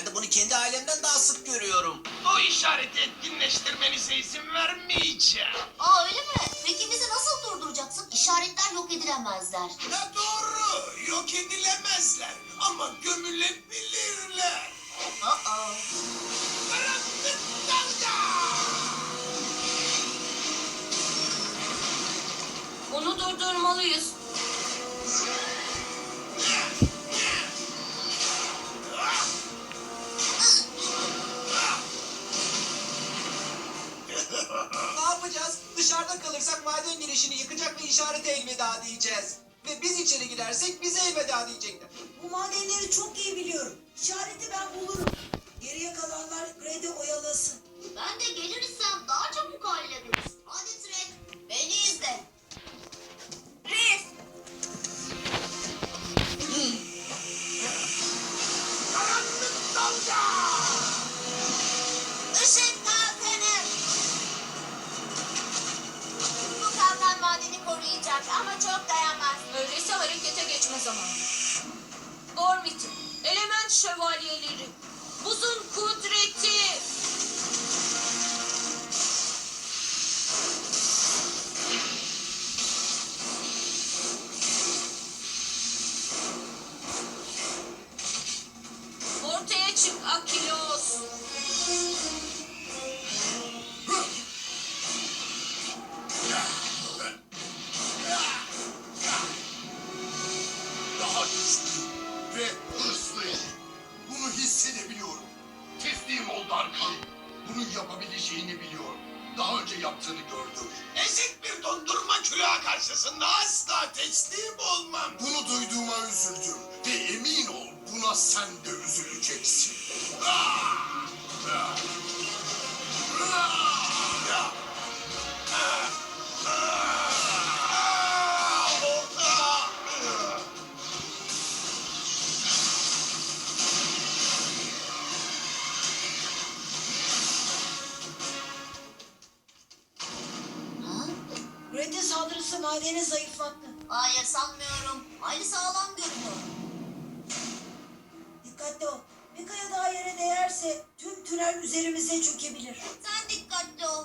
Geçenlerde bunu kendi ailemden daha sık görüyorum. O işareti etkinleştirmenize izin vermeyeceğim. Aa öyle mi? Peki bizi nasıl durduracaksın? İşaretler yok edilemezler. Ne doğru, yok edilemezler ama gömülebilirler. Aa. Karanlık dalga! Onu durdurmalıyız. Dışarıda kalırsak maden girişini yıkacak ve işarete elveda diyeceğiz. Ve biz içeri girersek bize elveda diyecekler. Bu madenleri çok iyi biliyorum. İşareti ben bulurum. Geriye kalanlar Gred'i oyalasın. Ben de gelirsem daha koruyacak ama çok dayanmaz. Öyleyse harekete geçme zamanı. Gormit, element şövalyeleri, buzun kudreti. Ortaya çık Akilos. Ve hırslıyım. Bunu hissedebiliyorum. Teslim ol Darkan. Bunu yapabileceğini biliyorum. Daha önce yaptığını gördüm. Ezik bir dondurma külahı karşısında asla teslim olmam. Bunu duyduğuma üzüldüm. Ve emin ol buna sen de üzüleceksin. Gred'in saldırısı madeni zayıflattı. Hayır sanmıyorum. Aynı sağlam görünüyor. Dikkatli ol. Bir kaya daha yere değerse tüm tünel üzerimize çökebilir. Sen dikkatli ol.